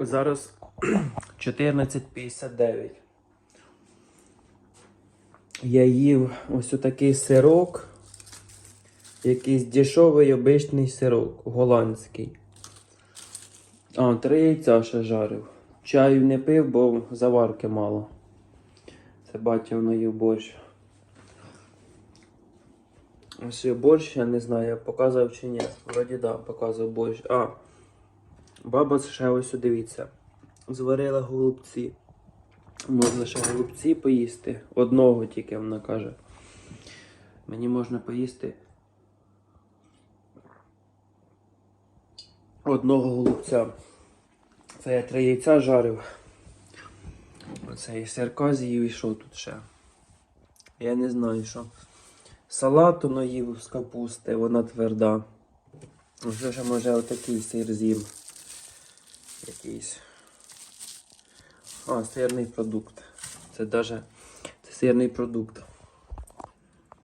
Зараз 14.59. Я їв ось отакий сирок. Якийсь дешевий обичний сирок, голландський. А, три яйця ще жарив. Чаю не пив, бо заварки мало. Це батя їв борщ. Ось борщ, я не знаю, я показував чи ні. Вроді да, показував борщ. А, баба ще ось дивіться. Зварила голубці. Можна ще голубці поїсти. Одного тільки вона каже. Мені можна поїсти. Одного голубця. Це я три яйця жарив. Оце і сирка з'їв і що тут ще. Я не знаю, що. Салату наїв з капусти, вона тверда. Вже ще може отакий сир з'їм. Якийсь. А, сирний продукт. Це даже це сирний продукт.